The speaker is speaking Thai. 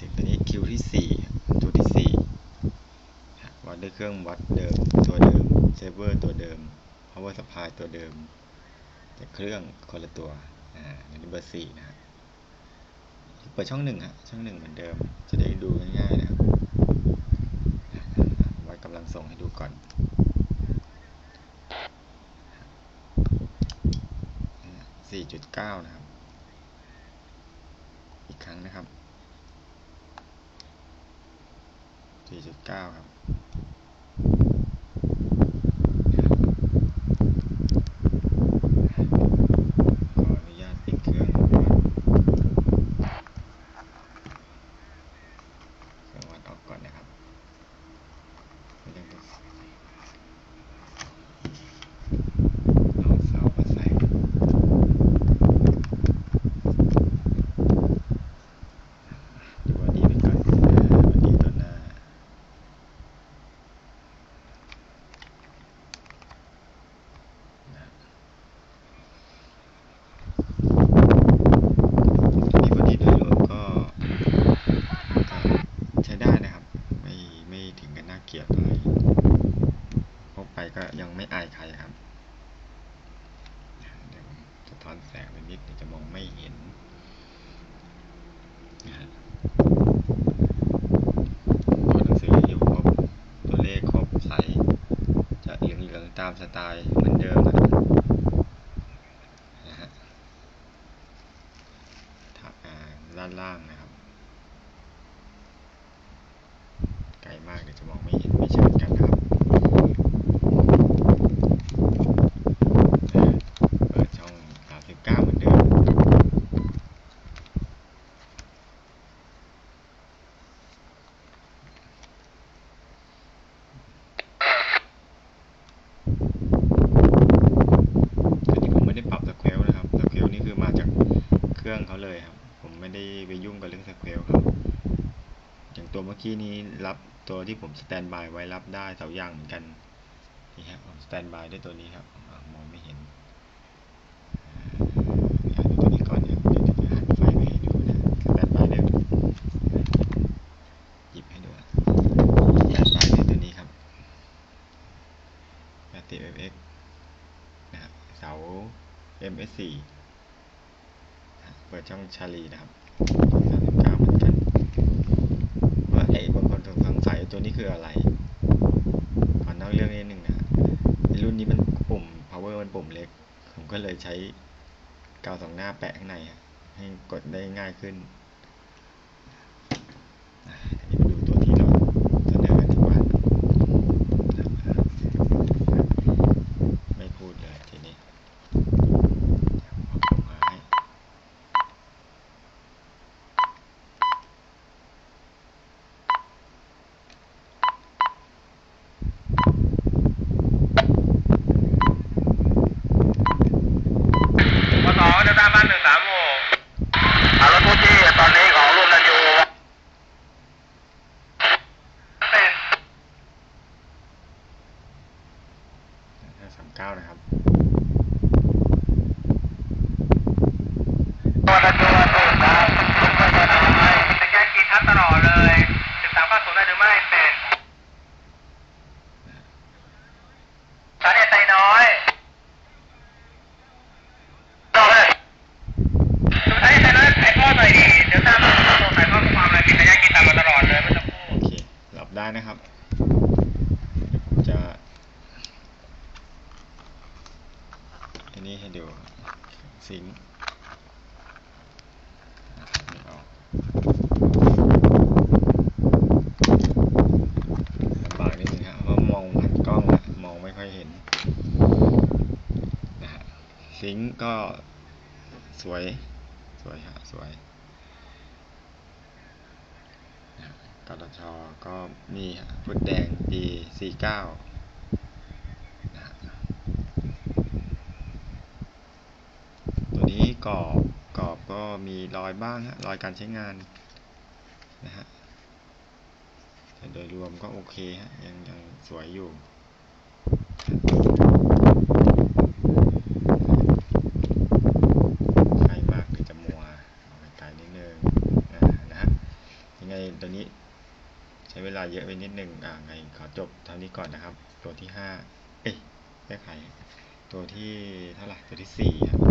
ถึงตัวนี้คิวที่สี่ตัวที่สี่วัดด้วยเครื่องวัดเดิมตัวเดิมเซเวอร์ตัวเดิม power supply ตัวเดิม แต่เครื่องคนละตัวอ่าอันนี้เบอร์สี่นะฮะเปิดช่องหนึ่งฮะช่องหนึ่งเหมือนเดิม จะได้ดูง่ายๆนะครับวัดกำลังส่งให้ดูก่อน4.9 นะครับ อีกครั้งนะครับ 4.9ครับ ขออนุญาตปิดเครื่องวัดเครื่องวัดออกก่อนนะครับไม่ต้องเอาเสามาใส่ ดูวันนี้ไปก่อนวันนี้ตัวหน้า ทีนี้วันนี้โดยรวมก็ก็ใช้ได้นะครับ ไม่ไม่ถึงกับน่าเกลียดอะไรพกไปก็ยังไม่ อายใครครับ เดี๋ยวผมสะท้อนแสงไปนิดเดียวจะมองไม่เห็นนะฮะตัวหนังสืออยู่ครบตัวเลขครบใสจะเหลืองๆตามสไตล์เหมือนเดิมนะครับนะฮะถักด้านล่างนะครับ ไกลมากเดี๋ยวจะมองไม่เห็นไม่ชัดกันนะครับ เปิดช่อง 39 เหมือนเดิม อันนี้ผมไม่ได้ปรับสเควลนะครับ สเควลนี่คือมาจากเครื่องเขาเลยครับ ผมไม่ได้ไปยุ่งกับเรื่องสเควลครับ อย่าง ตัวเมื่อกี้นี้รับตัวที่ผมสแตนบายไว้รับได้เสองอย่างเหมือนกันนี่ครับผมสแตนบายด้วยตัวนี้ครับมองไม่เห็นอ่าดูตัวนี้ก่อนเนี่ยเดี๋ยวจะหันไฟไปให้ดูนะสแตนบายด้วยหยิบให้ดูนะสแตนบายด้วยตัวนี้ครับ 80fx นะฮะเสา MS4 นะเปิดช่องชาลีนะครับ39เหมือนกันว่าไอ้บางคนสงสัยตัวนี้คืออะไร ขอนอกเรื่องนิดนึงนะฮะไอ้รุ่นนี้มันปุ่ม มเล็ก ผมก็เลยใช้กาวสองหน้าแปะข้างในให้กดได้ง่ายขึ้นอะอันนี้มาดูตัวที่เราเสนอกันดีกว่า ไม่พูดเลยทีนี้เอาผมมาให้ ปสองจะตามบ้านหนึ่งสามหกอารถทุกที่ตอนนี้ของรุ่นนันยูเป็น สามเก้านะครับตัวนันยูตัวสามตัวตัวน้อยจะแก้กีทับตลอดเลยสิบสามภาคศูนย์ได้หรือไม่เป็นสาเหตุใจน้อยต่อเลยดูสาเหตุใจน้อยถ่ายทอดหน่อยดิเดี๋ยวตามมาตัวถ่ายทอดความอะไรมีระยะกีตามมาตลอดเลยไม่ต้องพูด โอเค รับได้นะครับ ผมจะอันนี้ให้ดู สิงบากนิดนึงครับเพราะมองผ่านกล้องอะมองไม่ค่อยเห็นนะฮะสิงค์ก็สวย สวยฮะ สวยกตชก็มีฮะฟุตแดงปี 49นะฮะตัวนี้ กรอบกรอบก็มีรอยบ้างฮะรอยการใช้งานนะฮะแต่โดยรวมก็โอเคฮะยังยังสวยอยู่ใกล้มากเดี๋ยวจะมัวเอาไปไกลนิดนึงอ่านะฮะยังไงตัวนี้ใช้เวลาเยอะไปนิดนึงอ่าไงขอจบเท่านี้ก่อนนะครับ ตัวที่ห้าเอ้ยแก้ไขตัวที่เท่าไหร่ตัวที่สี่ครับ